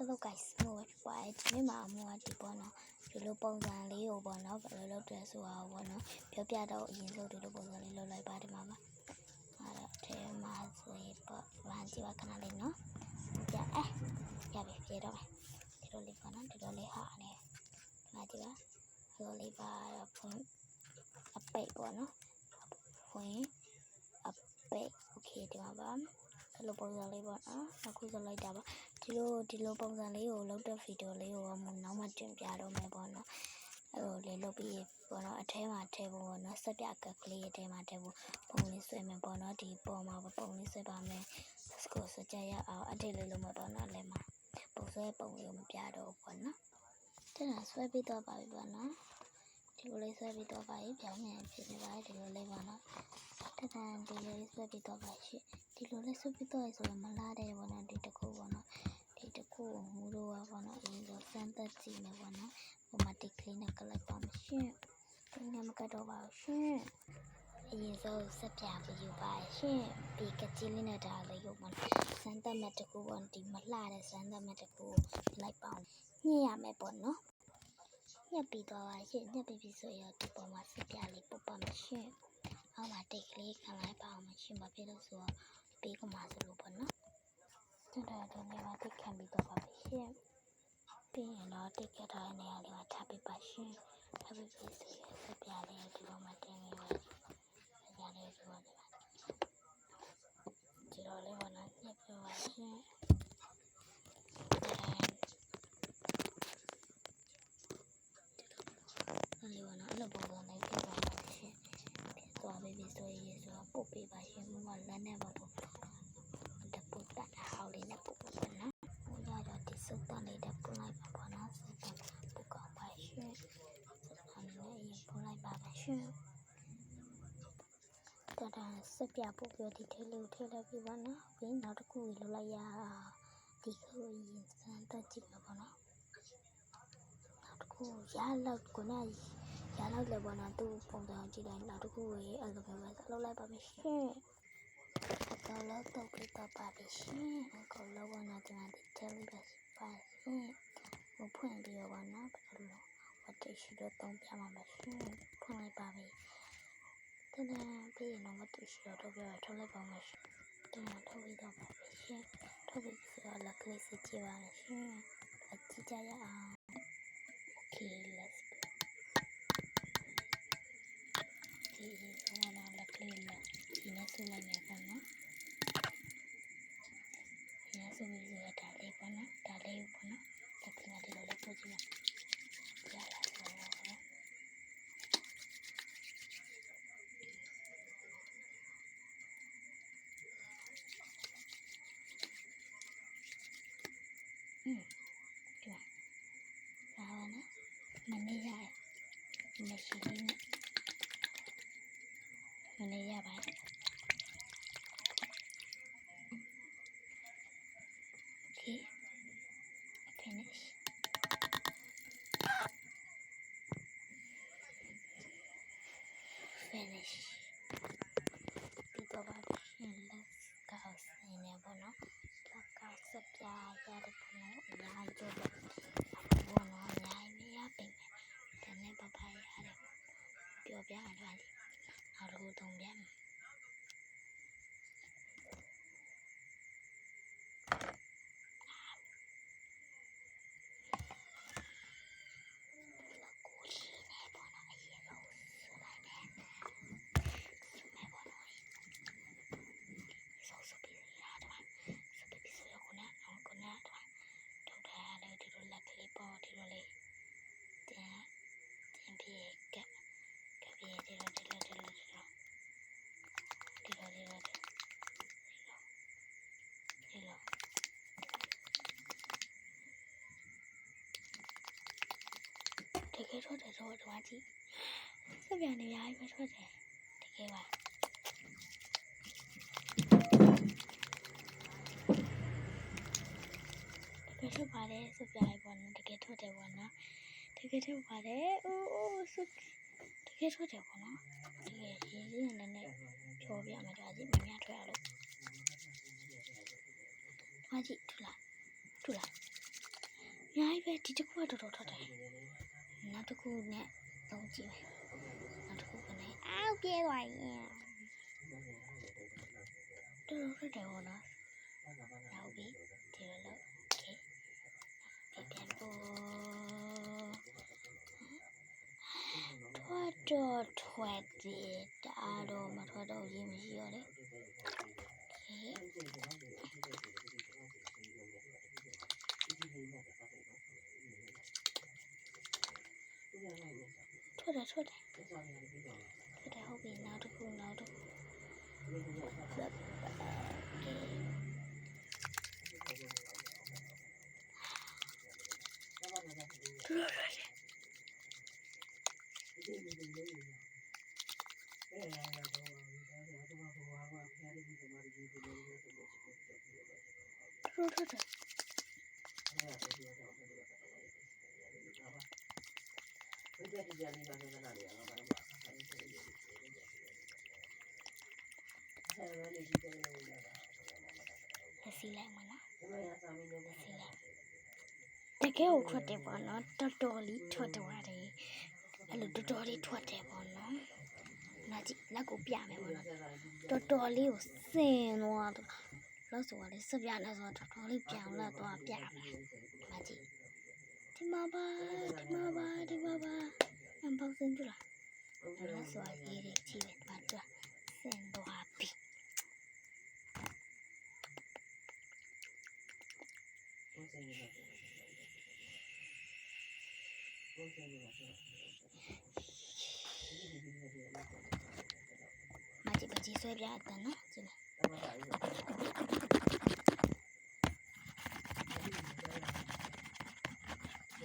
Hello guys မို့ပါဒီနေ့မှာအမိုးကဒီပေါ့နော်ဒီလိုပုံစံလေးကိုပေါ့နော်ဘယ်လိုလုပ်တယ်ဆိုတာပေါ့နော်ပြောပြတော့အရင်ဆုံးဒီလိုပုံစံလေးလုပ်လိုက်ပါဒီမှာပါအဲ့တော့အဲမှာဆိုရင်ပေါ့ဗန်ကြည့်ပါခဏလေးနော်ပြအဲရပြီပြေတော့မယ်ဒီလိုလေးပေါ့နော်ဒီလိုလေးဟာနေဒီမှာကြည့်ပါဒီလိုလေးပါဖွင့်အပိတ်ပေါ့နော်ဖွင့်အပိတ်โอเคဒီမှာပါဒီလိုပုံစံလေးပေါ့နော်အခုစလိုက်တာပါ ဒီလိုဒီလိုပုံစံလေးကိုလုပ်တဲ့ဗီဒီယိုလေးကိုမှနောက်မှတင်ပြတော့မယ်ပေါ့နော်အဲ့လိုလေးလုပ်ပြီးပေါ့နော်အထဲမှာထည့်ဖို့ပေါ့နော်စက်ပြကက်ကလေးအထဲမှာထည့်ဖို့ပုံလေးဆွဲမယ်ပေါ့နော်ဒီပေါ်မှာပုံလေးဆွဲပါမယ်စကိုစကြရအောင်အတိတ်လေးလုပ်မယ်ပေါ့နော်လည်းမှာပုံဆွဲပုံလေးကိုမပြတော့ဘူးပေါ့နော်တဲ့နာဆွဲပြီးတော့ပါပြီပေါ့နော်ဒီလိုလေးဆွဲပြီးတော့ပါပြီပြောင်းမြန်ဖြစ်နေပါတယ်ဒီလိုလေးပေါ့နော်တဲ့တန်ဒီလိုလေးဆွဲပြီးတော့ပါရှိဒီလိုလေးဆွဲပြီးတော့ဆိုရင်မလားတဲ့ပေါ့နော်ဒီတစ်ခုပေါ့နော် ဒီတစ်ခုကိုမူလို့ပါပေါ့နော်အရင်ဆုံးစမ်းသက်ကြည့်မယ်ပေါ့နော်ဟိုမှာဒီကလေးနဲ့ကလိုက်ပါမရှင်ဒီနဲ့မကတ်တော့ပါဘူးရှင်အရင်ဆုံးစက်ပြပြီးယူပါရှင်ပြီးကကြီးလေးနဲ့ဒါလေးကိုပေါ့စမ်းသက်မဲ့တစ်ခုပေါ့ဒီမလှတဲ့စမ်းသက်မဲ့တစ်ခုကိုလိုက်ပါအောင်ညှိရမယ်ပေါ့နော်ညှက်ပြီးတော့ပါရှင်ညှက်ပြီးပြီဆိုရင်ဒီပေါ်မှာစက်ပြလေးပုတ်ပါမရှင်အောက်မှာတိတ်ကလေးခံလိုက်ပါအောင်မရှင်ဘာဖြစ်လို့ဆိုတော့ပြီးကမှဆိုလို့ပေါ့နော် ကျွန်တော်တို့နေရာတိတ်ခံပြီးတော့ပါပြီရှင်။ပြီးရင်တော့တိတ်ကြထားတဲ့နေရာလေးမှာထားပေးပါရှင်။ထားပေးပြီးဆိုရင်စပြလေးဒီလိုမှတင်နေပါစပြလေးဒီလိုနေပါဒီလိုလေးဝနာညက်ပြပါရှင်။အဲ့ဒီဝနာအဲ့လိုပုံစံလေးပြပါပါရှင်။ပြသွားပြီဆိုရင်ဆိုတော့ပုတ်ပေးပါရှင်။မမလက်နဲ့ပါပုတ်တပုတ်တာဟောင်းလေးနဲ့ပုတ်ပါနော်။ဟိုရတော့ဒီစုပ်တန်လေးတက်ပုတ်လိုက်ပါပေါ့နော်။စုပ်တန်ပုတ်ကောင်းပါရှင်။စုပ်တန်လေးနဲ့အရင် ပုတ်လိုက်ပါပါရှင်။တတန်စက်ပြပုတ်ပြောဒီထဲလေးကိုထည့်လိုက်ပြီပေါ့နော်။ပြီးနောက်တစ်ခုလှုပ်လိုက်ရဒီခုရင်စမ်းတက်ကြည့်မှာပေါ့နော်။နောက်တစ်ခုရလောက်ကိုနဲ့ရလောက်လည်းပေါ့နော်သူ့ပုံစံကြည့်လိုက်နောက်တစ်ခုရေအဲ့လိုမျိုးပဲလှုပ်လိုက်ပါမယ်ရှင်။အကောင်လုံးတုတ်ပြီးတော့ပါပြီရှင်အကောင်လုံးကနာဒီမှာဒီတယ်လီပဲပါရှင်ဟိုဖွင့်ပြီးတော့ပါနော်ဘယ် လိုဝတ်တိရှိတော့တုံးပြမှာမရှင်ဖွင့်လိုက်ပါပြီတနင်ပြီးရင်တော့ဝတ်တိရှိတော့တော့ပြထုတ်လိုက်ပါမယ်ရှင်တနင်ထုတ်ပြီးတော့ပါပြီရှင်ထုတ်ပြီးဆိုတော့လက်ကလေးစစ်ကြည့်ပါမယ်ရှင်အကြည့်ကြရအောင် Okay let's go ဒီဟိုနာလက်ကလေးနဲ့ဒီနဲ့ဆုလိုက်မယ်ပေါ့နော်ဒီနေ့ဆိုပြီးဆိုတော့ဒါလေးပေါ့နော်ဒါလေးပေါ့နော်လက်ကလေးဒီလိုလေးပို့ကြည့်ရရလာဆိုတော့อืมဒီမှာဒါပါနော်မနေရတယ် မရှိလေးနဲ့မနေရပါဘူး Okay. Finish. Finish. ပြီးတော့ပါရှင် let's go နေနေပါတော့ let's go စပြရတယ်ပေါ့နော်အများကြီးကြိုးပေါ့ဘောနော်အများကြီးမရပင်တယ်နဲ့ပပရတယ် ပြောပြအောင်တော့နောက်တစ်ခုသုံးပြန် ကိုရှိနေပေါ့နော်အရင်ဆုံးဆူလိုက်တယ်ဆူနေပေါ့နော်ဆောဆူပြီးရတာဆူပြီးဆိုရခုနအောင်ခုနတော့ထုတ်ထားလေဒီလိုလက်ကလေးပေါ့ဒီလိုလေးတင်တင်ပြီးကကပြီးဒီလိုဒီလိုဒီလိုဒီလိုဒီလိုဒီလိုဒီလို တကယ်ထွ က်တယ်တော့ဒီမှာကြည့်စက်ပြန်နေအများကြီးပဲထွက်တယ်တကယ်ပါတကယ်ထွက်ပါတယ်စက်ပြန်လေးပေါ့နော်တကယ်ထွက်တယ်ပေါ့နော်တကယ်ထွက်ပါတယ်အိုးအိုးစက်တကယ်ထွက်တယ်ပေါ့နော်တကယ်ရေးရင်းနဲ့နဲ့ပြောပြမယ်ဒါကြည့်မများထွက်ရလို့ဒီမှာကြည့်ထူလားထူလားများကြီးပဲဒီတစ်ခုကတော်တော်ထွက်တယ် နောက်တစ်ခုနဲ့သုံးကြည့်မယ်နောက်တစ်ခုကလည်းအောက်ပြေးသွားရင်တော်တော်ထွက်တယ်ဘောနော်နောက်ပြီးဒီလိုလို့โอเคပြန်ပြန်ပေါ်ထွက်တော့ထွက်တယ်တအားတော့မထွက်တော့ရေးမရှိတော့လေโอเค ထွက်တယ်ထွက်တယ်ထွက်တယ်ဟုတ်ပြီနောက်တစ်ခုနောက်တ စ်ခုထွက်ထွက်တယ်လက်စီလိုက်မလားလက်စီလိုက်တကယ်ကိုထွက်တယ်ပေါ့နော်တော်တော်လေးထွက်သွားတယ်အဲ့လိုတော်တော်လေးထွက်တယ်ပေါ့နော်နာကြည့်လက်ကိုပြမယ်ပေါ့နော်တော်တော်လေးကိုစင်သွားတော့လောက်ဆိုရတယ်စပြနဲ့ဆိုတော့တော်တော်လေးပြောင်းလာသွားပြမယ်နာကြည့် ဒီမှာပါဒီမှာပါဒီမှာပါအမ်ပေါင်းစင်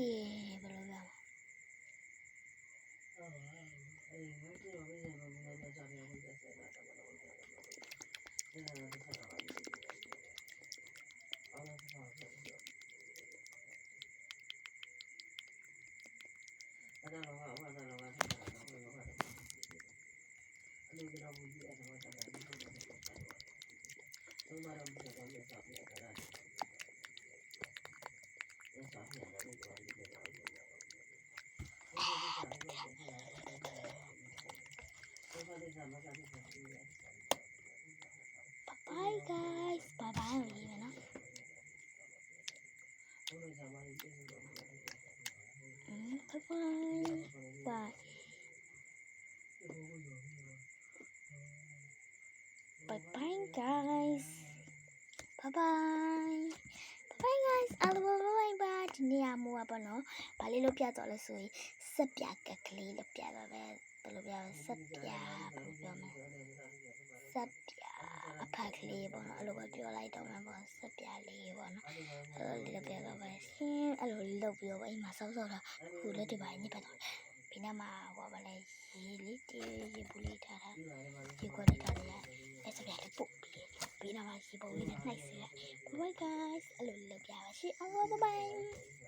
တီးဘယ်လိုလဲ Bye guys. Bye bye. I'm leaving up. Mm, bye bye. Bye. Bye bye guys. Bye bye. Bye guys အားလုံး bye bye ဒီနေ့အမိုးပါနော်ဗာလေးလို့ပြတော့လဲဆိုရင်စက်ပြကကလေးလို့ပြတော့ပဲဘယ်လိုပြလဲစက်ပြဘယ်လိုပြောမလဲစက်ပြအဖက်ကလေးပေါ့နော်အဲ့လိုပဲပြောလိုက်တော့မှာပေါ့စက်ပြလေးပေါ့နော်အဲ့လိုလေးလို့ပြတော့ပဲရှင်အဲ့လိုလေးလုပ်ပြီးတော့အိမ်မှာစောက်စောက်တာခုလက်တွေပါညစ်ပတ်တော့ ဒီနေ့မှာဟောပါလဲရေလေးတေးရေပူလေးထားတာရေခွက်လေးထားတယ်အဲ့စက်ပြလေးပုတ်ပြီးပြီးတော့မှရေပုံလေးနဲ့နှိုက်စီလိုက် bye guys အဲ့လိုလေးလုပ်ပြပါရှင်အော် bye bye